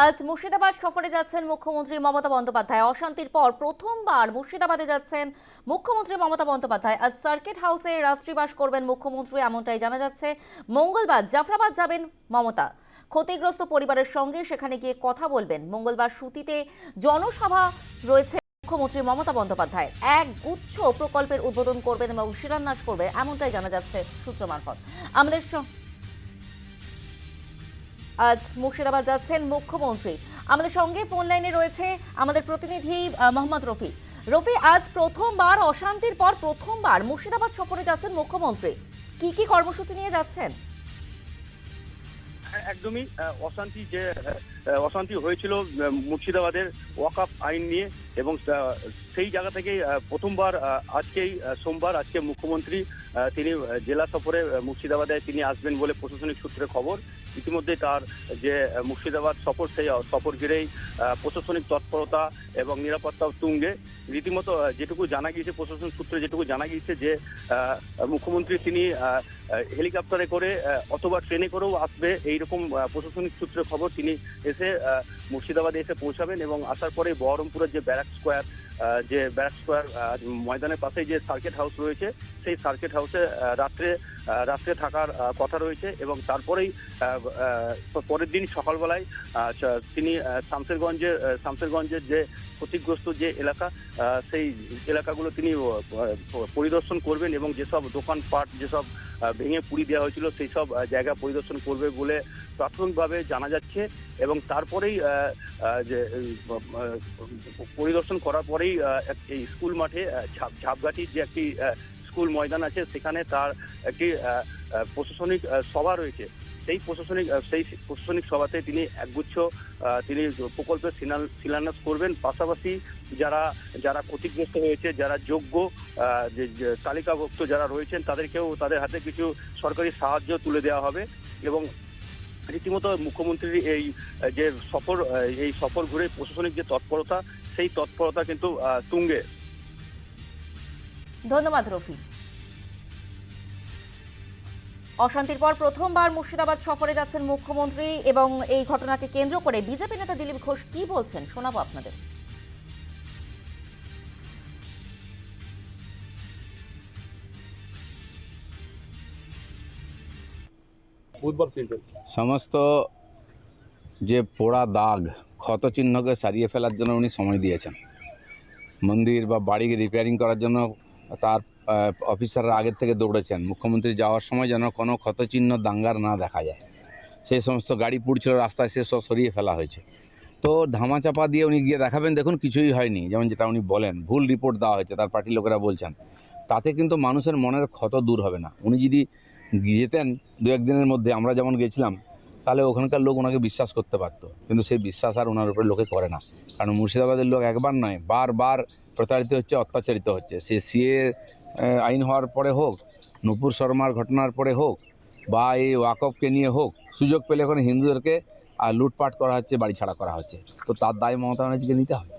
আজ মুর্শিদাবাদ সফরে যাচ্ছেন মুখ্যমন্ত্রী মমতা বন্দ্যোপাধ্যায়। অশান্তির পর প্রথমবার মুর্শিদাবাদে যাচ্ছেন মুখ্যমন্ত্রী মমতা বন্দ্যোপাধ্যায়। আজ সার্কিট হাউসে রাত্রিবাস করবেন মুখ্যমন্ত্রী, এমনটাই জানা যাচ্ছে। মঙ্গলবার জাফরাবাদ যাবেন মমতা। ক্ষতিগ্রস্ত পরিবারের সঙ্গে সেখানে গিয়ে কথা বলবেন। মঙ্গলবার সুতিতে জনসভা রয়েছে মুখ্যমন্ত্রী মমতা বন্দ্যোপাধ্যায়। এক গুচ্ছ প্রকল্পের উদ্বোধন করবেন এবং শিলান্যাস করবেন এমনটাই জানা যাচ্ছে সূত্র মারফত। আমাদের আজ মুর্শিদাবাদ যাচ্ছেন মুখ্যমন্ত্রী। আমাদের সঙ্গে ফোন লাইনে রয়েছে আমাদের প্রতিনিধি মোহাম্মদ রফি রফি আজ প্রথমবার অশান্তির পর প্রথমবার মুর্শিদাবাদ সফরে যাচ্ছেন মুখ্যমন্ত্রী। কি কি কর্মসূচি নিয়ে যাচ্ছেন? হ্যাঁ, একদমই অশান্তি যে অশান্তি হয়েছিল মুর্শিদাবাদের ওয়াকআপ আইন নিয়ে এবং সেই জায়গা আহ, প্রথমবার আজকেই সোমবার আজকে মুখ্যমন্ত্রী তিনি জেলা সফরে মুর্শিদাবাদে তিনি আসবেন বলে প্রশাসনিক সূত্রে খবর। ইতিমধ্যে তার যে মুর্শিদাবাদ সফর, সেই সফর ঘিরেই প্রশাসনিক তৎপরতা এবং নিরাপত্তা তুঙ্গে। রীতিমতো যেটুকু জানা গিয়েছে প্রশাসন সূত্রে যেটুকু জানা গিয়েছে যে মুখ্যমন্ত্রী তিনি হেলিকপ্টারে করে অথবা ট্রেনে করেও আসবে, এইরকম প্রশাসনিক সূত্রে খবর তিনি এসে মুর্শিদাবাদে এসে পৌঁছাবেন এবং আসার পরে বহরমপুরের যে ব্যারাক স্কোয়ার যে ব্যারাক স্কোয়ার ময়দানের পাশে যে সার্কিট হাউস রয়েছে, সেই সার্কিট হাউসে রাত্রে রাত্রে থাকার কথা রয়েছে এবং তারপরেই পরের দিন সকালবেলায় তিনি শামসেরগঞ্জের শামসেরগঞ্জের যে ক্ষতিগ্রস্ত যে এলাকা সেই এলাকাগুলো তিনি পরিদর্শন করবেন এবং যেসব দোকানপাট, যেসব ভেঙে পুড়ি দেওয়া হয়েছিল, সেই সব জায়গা পরিদর্শন করবে বলে প্রাথমিকভাবে জানা যাচ্ছে এবং তারপরেই যে পরিদর্শন করার পরেই এই স্কুল মাঠে ঝাপঘাটির যে একটি স্কুল ময়দান আছে, সেখানে তার একটি প্রশাসনিক সভা রয়েছে। সেই প্রশাসনিক সেই প্রশাসনিক সভাতে তিনি একগুচ্ছ তিনি প্রকল্পের শিলান্যাস করবেন। পাশাপাশি যারা যারা ক্ষতিগ্রস্ত হয়েছে, যারা যোগ্য তালিকাভুক্ত যারা রয়েছেন, তাদেরকেও তাদের হাতে কিছু সরকারি সাহায্য তুলে দেওয়া হবে এবং রীতিমতো মুখ্যমন্ত্রীর এই, যে সফর, এই সফর ঘুরে প্রশাসনিক যে তৎপরতা, সেই তৎপরতা কিন্তু তুঙ্গে। ধন্যবাদ রফি অশান্তির পর প্রথমবার মুর্শিদাবাদ সফরে যাচ্ছেন মুখ্যমন্ত্রী এবং এই ঘটনাকে কেন্দ্র করে বিজেপি নেতা দিলীপ ঘোষ কি বলছেন শোনাবো আপনাদের। সমস্ত যে পোড়া দাগ ক্ষতচিহ্নকে সারিয়ে ফেলার জন্য উনি সময় দিয়েছেন। মন্দির বা বাড়ি রিপেয়ারিং করার জন্য তার অফিসাররা আগের থেকে দৌড়েছেন। মুখ্যমন্ত্রী যাওয়ার সময় যেন কোনো ক্ষতচিহ্ন দাঙ্গার না দেখা যায়। সেই সমস্ত গাড়ি পুড়ছিল, রাস্তায় সে সব সরিয়ে ফেলা হয়েছে। তো ধামাচাপা দিয়ে উনি গিয়ে দেখাবেন, দেখুন কিছুই হয়নি। যেমন যেটা উনি বলেন, ভুল রিপোর্ট দেওয়া হয়েছে, তার পার্টির লোকেরা বলছেন। তাতে কিন্তু মানুষের মনের ক্ষত দূর হবে না। উনি যদি যেতেন দু একদিনের মধ্যে, আমরা যেমন গেছিলাম, তাহলে ওখানকার লোক ওনাকে বিশ্বাস করতে পারতো। কিন্তু সেই বিশ্বাস আর ওনার উপরে লোকে করে না। কারণ মুর্শিদাবাদের লোক একবার নয়, বারবার প্রতারিত হচ্ছে, অত্যাচারিত হচ্ছে। সে সিএ আইন হওয়ার পরে হোক, নূপুর শর্মার ঘটনার পরে হোক, বা এই ওয়াকফকে নিয়ে হোক, সুযোগ পেলে এখন হিন্দুদেরকে আর লুটপাট করা হচ্ছে, বাড়ি ছাড়া করা হচ্ছে। তো তার দায় মমতা ব্যানার্জিকে নিতে হবে।